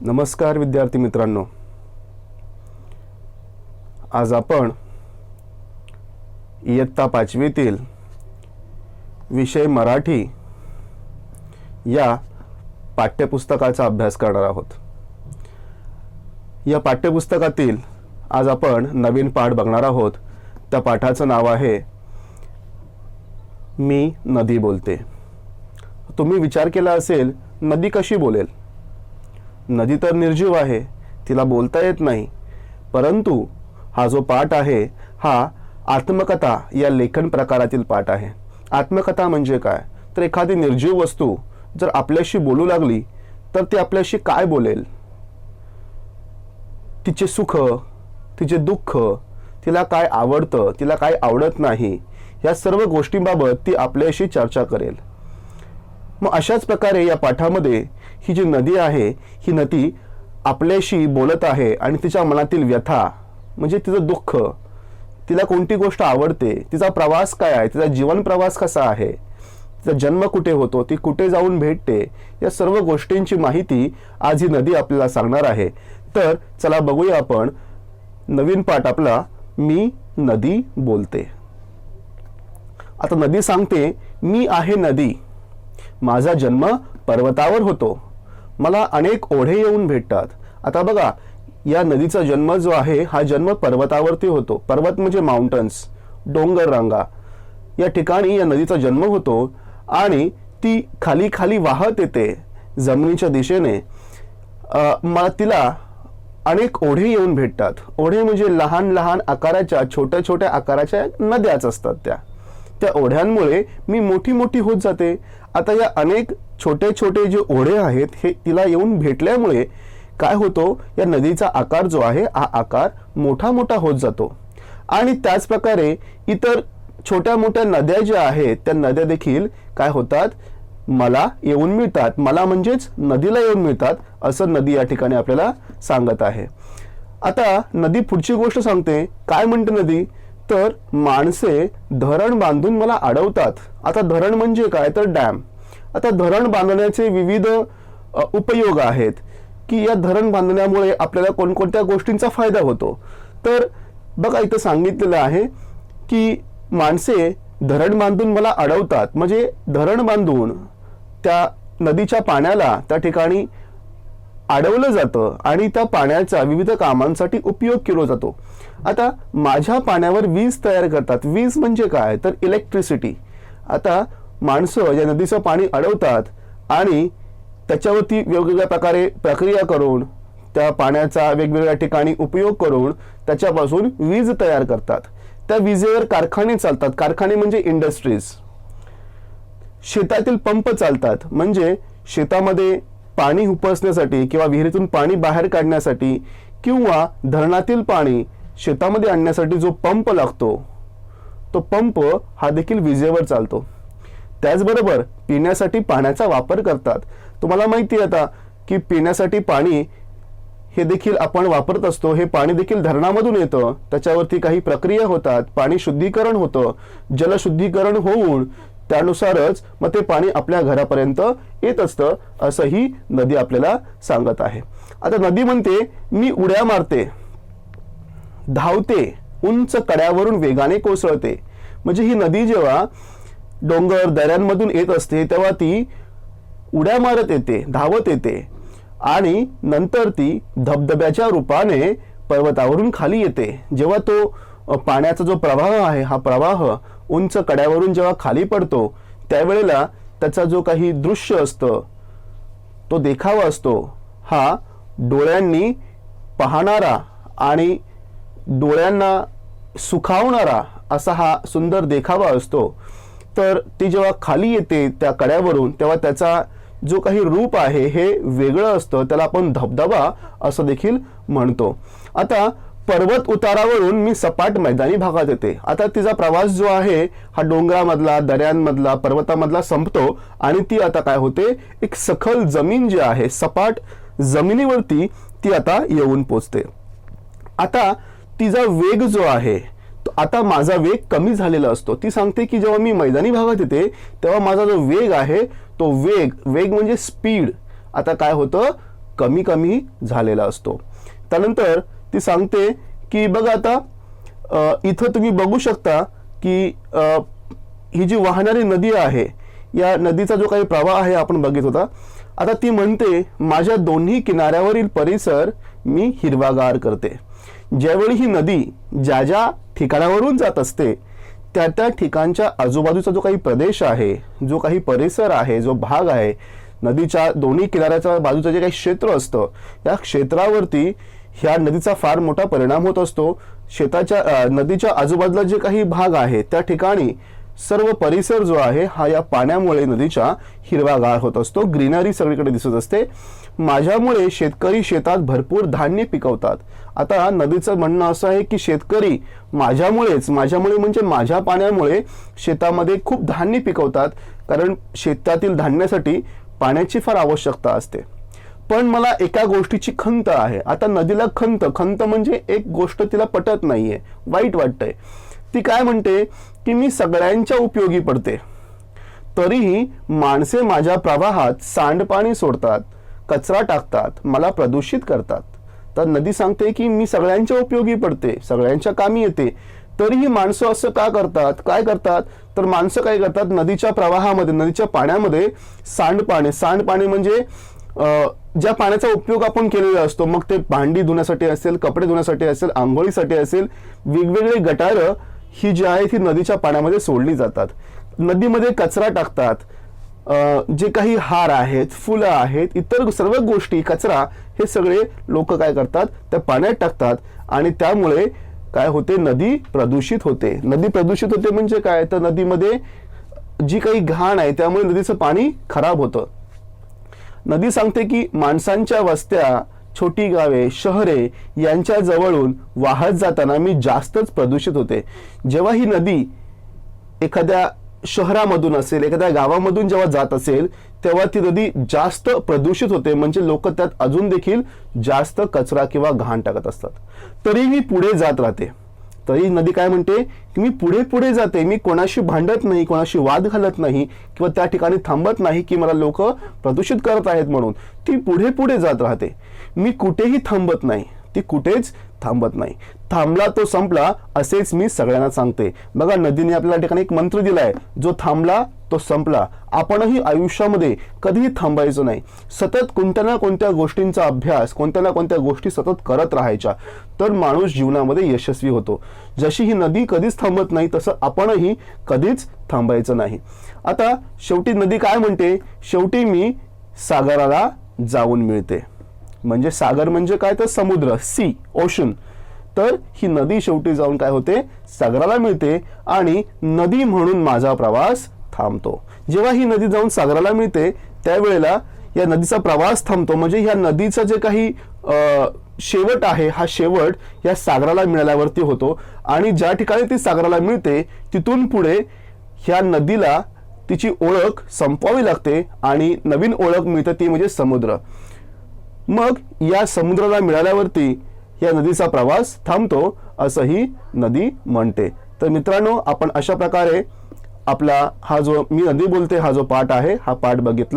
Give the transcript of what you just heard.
नमस्कार विद्यार्थी मित्रांनो. आज आपण इयत्ता पाचवीतील विषय मराठी या पाठ्यपुस्तकाचा अभ्यास करणार आहोत. या पाठ्यपुस्तकातील आज आपण नवीन पाठ बघणार आहोत. त्या पाठाचं नाव आहे मी नदी बोलते. तुम्ही विचार केला असेल नदी कशी बोलेल? नदी तर निर्जीव आहे तिला बोलता येत नाही. परंतु हा जो पाठ आहे हा आत्मकथा या लेखन प्रकारातील पाठ आहे. आत्मकथा म्हणजे काय? तर एखादी निर्जीव वस्तू जर आपल्याशी बोलू लागली तर ती आपल्याशी काय बोलेल? तिचे सुख तिचे दुःख तिला काय आवडतं तिला काय आवडत नाही या सर्व गोष्टींबाबत ती आपल्याशी चर्चा करेल. मग अशाच प्रकारे या पाठामध्ये ही जी नदी आहे ही नदी आपल्याशी बोलत आहे आणि तिच्या मनातील व्यथा म्हणजे तिचं दुःख तिला कोणती गोष्ट आवडते तिचा प्रवास काय आहे तिचा जीवन प्रवास कसा आहे तिचा जन्म कुठे होतो ती कुठे जाऊन भेटते या सर्व गोष्टींची माहिती आज ही नदी आपल्याला सांगणार आहे. तर चला बघूया आपण नवीन पाठ आपला मी नदी बोलते. आता नदी सांगते मी आहे नदी. माझा जन्म पर्वतावर होतो. मला अनेक ओढे येऊन भेटतात. आता बघा या नदीचा जन्म जो आहे हा जन्म पर्वतावरती होतो. पर्वत म्हणजे माउंटन्स डोंगर रांगा. या ठिकाणी या नदीचा जन्म होतो आणि ती खाली खाली वाहत येते जमिनीच्या दिशेने. मला तिला अनेक ओढे येऊन भेटतात. ओढे म्हणजे लहान लहान आकाराच्या छोट्या छोट्या आकाराच्या नद्याच असतात त्या. त्या ओढ्यांमुळे मी मोठी मोठी होत जाते. आता या अनेक छोटे छोटे जे ओढे आहेत हे तिला येऊन भेटल्यामुळे काय होतो या नदीचा आकार जो आहे हा आकार मोठा मोठा होत जातो. आणि त्याच प्रकारे इतर छोट्या मोठ्या नद्या ज्या आहेत त्या नद्या देखील काय होतात मला येऊन मिळतात. मला म्हणजेच नदीला येऊन मिळतात असं नदी या ठिकाणी आपल्याला सांगत आहे. आता नदी पुढची गोष्ट सांगते. काय म्हणते नदी? तर माणसे धरण बांधून मला अडवतात. आता धरण म्हणजे काय? तर डॅम. आता धरण बांधण्याचे विविध उपयोग आहेत की या धरण बांधण्यामुळे आपल्याला कोणकोणत्या गोष्टींचा फायदा होतो? तर बघा इथं सांगितलेलं आहे की माणसे धरण बांधून मला अडवतात. म्हणजे धरण बांधून त्या नदीच्या पाण्याला त्या ठिकाणी अडवलं जातं आणि त्या पाण्याचा विविध कामांसाठी उपयोग केला जातो. आता माझ्या पाण्यावर वीज तयार करतात. वीज म्हणजे काय? तर इलेक्ट्रिसिटी आता माणसं या नदीचं पाणी अडवतात आणि त्याच्यावरती वेगवेगळ्या प्रकारे प्रक्रिया करून त्या पाण्याचा वेगवेगळ्या ठिकाणी उपयोग करून त्याच्यापासून वीज तयार करतात. त्या विजेवर कारखाने चालतात. कारखाने म्हणजे इंडस्ट्रीज शेतातील पंप चालतात. म्हणजे शेतामध्ये पाणी उपसण्यासाठी किंवा विहिरीतून पाणी बाहेर काढण्यासाठी किंवा धरणातील पाणी शेतामध्ये आणण्यासाठी जो पंप लागतो तो पंप हा देखील विजेवर चालतो. त्याचबरोबर पिण्यासाठी पाण्याचा वापर करतात. तुम्हाला माहिती आहे आता की पिण्यासाठी पाणी हे देखील आपण वापरत असतो. हे पाणी देखील धरणामधून येतं. त्याच्यावरती काही प्रक्रिया होतात. पाणी शुद्धीकरण होतं. जलशुद्धीकरण होऊन त्यानुसारच मग ते पाणी आपल्या घरापर्यंत येत असतं असं ही नदी आपल्याला सांगत आहे. आता नदी म्हणते मी उड्या मारते धावते उंच कड्यावरून वेगाने कोसळते. म्हणजे ही नदी जेव्हा डोंगर दऱ्यांमधून येत असते तेव्हा ती उड्या मारत येते धावत येते आणि नंतर ती धबधब्याच्या रूपाने पर्वतावरून खाली येते. जेव्हा तो पाण्याचा जो प्रवाह आहे हा प्रवाह उंच कड्यावरून जेव्हा खाली पडतो त्यावेळेला त्याचा जो काही दृश्य असतं तो देखावा असतो. हा डोळ्यांनी पाहणारा आणि डोळ्यांना सुखावणारा असा हा सुंदर देखावा असतो. तर ती जेव्हा खाली येते त्या कड्यावरून तेव्हा त्याचा जो काही रूप आहे हे वेगळं असतं. त्याला आपण धबधबा असं देखील म्हणतो. आता पर्वत उतारावरून मी सपाट मैदानी भागात येते. आता तिचा प्रवास जो आहे हा डोंगरामधला दऱ्यांमधला पर्वतामधला संपतो आणि ती आता काय होते? एक सखल जमीन जी आहे सपाट जमिनीवरती ती आता येऊन पोचते. आता तिचा वेग जो आहे तो आता माझा वेग कमी झालेला असतो. ती सांगते की जेव्हा मी मैदानी भागात येते तेव्हा माझा जो वेग आहे तो वेग वेग म्हणजे स्पीड आता काय होतं? कमी कमी झालेला असतो. त्यानंतर ती सांगते की बघा आता इथं तुम्ही बघू शकता की ही जी वाहणारी नदी आहे या नदीचा जो काही प्रवाह आहे आपण बघित होता आता ती म्हणते माझ्या दोन्ही किनाऱ्यावरील परिसर मी हिरवागार करते. ज्यावेळी ही नदी ज्या ज्या ठिकाणावरून जात असते त्या त्या ठिकाणच्या आजूबाजूचा जो काही प्रदेश आहे जो काही परिसर आहे जो भाग आहे नदीच्या दोन्ही किनाऱ्याच्या बाजूचं जे काही क्षेत्र असतं या क्षेत्रावरती ह्या नदीचा फार मोठा परिणाम होत असतो. शेताच्या नदीच्या आजूबाजूला जे काही भाग आहे त्या ठिकाणी सर्व परिसर जो आहे हा या पाण्यामुळे नदीच्या हिरवागार होत असतो. ग्रीनरी सगळीकडे दिसत असते. माझ्यामुळे शेतकरी शेतात भरपूर धान्य पिकवतात. आता नदीचं म्हणणं असं आहे की शेतकरी माझ्यामुळेच माझ्यामुळे म्हणजे माझ्या पाण्यामुळे शेतामध्ये खूप धान्य पिकवतात. कारण शेतातील धान्यासाठी पाण्याची फार आवश्यकता असते. पण मला एका गोष्टीची खंत आहे. आता नदीला खंत खंत म्हणजे एक गोष्ट तिला पटत नाहीये वाईट वाटतंय. ती काय म्हणते? की मी सगळ्यांच्या उपयोगी पडते. तरीही माणसे माझ्या प्रवाहात सांडपाणी सोडतात कचरा टाकतात मला प्रदूषित करतात. तर नदी सांगते की मी सगळ्यांच्या उपयोगी पडते सगळ्यांच्या कामी येते. तरीही माणसं असं का करतात? काय करतात? तर माणसं काय करतात? नदीच्या प्रवाहामध्ये नदीच्या पाण्यामध्ये सांडपाणी सांडपाणी म्हणजे ज्या पाण्याचा उपयोग आपण केलेला असतो मग ते भांडी धुण्यासाठी असेल कपडे धुण्यासाठी असेल आंघोळीसाठी असेल वेगवेगळी गटारं ही जी आहे ती नदीच्या पाण्यामध्ये सोडली जातात. नदीमध्ये कचरा टाकतात. जे काही हार आहेत फुलं आहेत इतर सर्व गोष्टी कचरा हे सगळे लोक काय करतात? त्या पाण्यात टाकतात आणि त्यामुळे काय होते? नदी प्रदूषित होते. नदी प्रदूषित होते म्हणजे काय? तर नदीमध्ये जी काही घाण आहे त्यामुळे नदीचं पाणी खराब होतं. नदी सांगते की माणसांच्या वस्त्या छोटी गावे शहरे यांच्या जवळून वाहत जाताना मी जास्तच प्रदूषित होते. जेव्हा ही नदी एखाद्या शहरामधून असेल एखाद्या गावामधून जेव्हा जात असेल तेव्हा ती नदी जास्त प्रदूषित होते. म्हणजे लोक त्यात अजून देखील जास्त कचरा किंवा घाण टाकत असतात. तरीही पुढे जात राहते. तरी नदी काय म्हणते की मी पुढे पुढे जाते मी कोणाशी भांडत नाही कोणाशी वाद घालत नाही किंवा त्या ठिकाणी थांबत नाही की मला लोक प्रदूषित करत आहेत म्हणून. ती पुढे पुढे जात राहते. मी कुठेही थांबत नाही. ती कुठेच थांबत नाही. थांबला तो संपला असेच मी सगळ्यांना सांगते. बघा नदीने आपल्याला ठिकाणी एक मंत्र दिलाय जो थांबला तो संपला. आपणही आयुष्यामध्ये कधीही थांबायचं नाही. सतत कोणत्या ना कोणत्या गोष्टींचा अभ्यास कोणत्या ना कोणत्या गोष्टी सतत करत राहायच्या तर माणूस जीवनामध्ये यशस्वी होतो. जशी ही नदी कधीच थांबत नाही तसं आपणही कधीच थांबायचं नाही. आता शेवटी नदी काय म्हणते? शेवटी मी सागराला जाऊन मिळते. म्हणजे सागर म्हणजे काय तर समुद्र सी ओशन तर ही नदी शेवटी जाऊन काय होते? सागराला मिळते आणि नदी म्हणून माझा प्रवास थांबतो. जेव्हा ही नदी जाऊन सागराला मिळते त्यावेळेला या नदीचा प्रवास थांबतो. म्हणजे ह्या नदीचं जे काही शेवट आहे हा शेवट या सागराला मिळाल्यावरती होतो. आणि ज्या ठिकाणी ती सागराला मिळते तिथून पुढे ह्या नदीला तिची ओळख संपवावी लागते आणि नवीन ओळख मिळते ती म्हणजे समुद्र. मग या समुद्राला मिळाल्यावरती या नदीचा प्रवास थांबतो असंही नदी म्हणते. तर मित्रांनो आपण अशा प्रकारे आपला हा जो मी नदी बोलते हा जो पाठ आहे हा पाठ बघितला.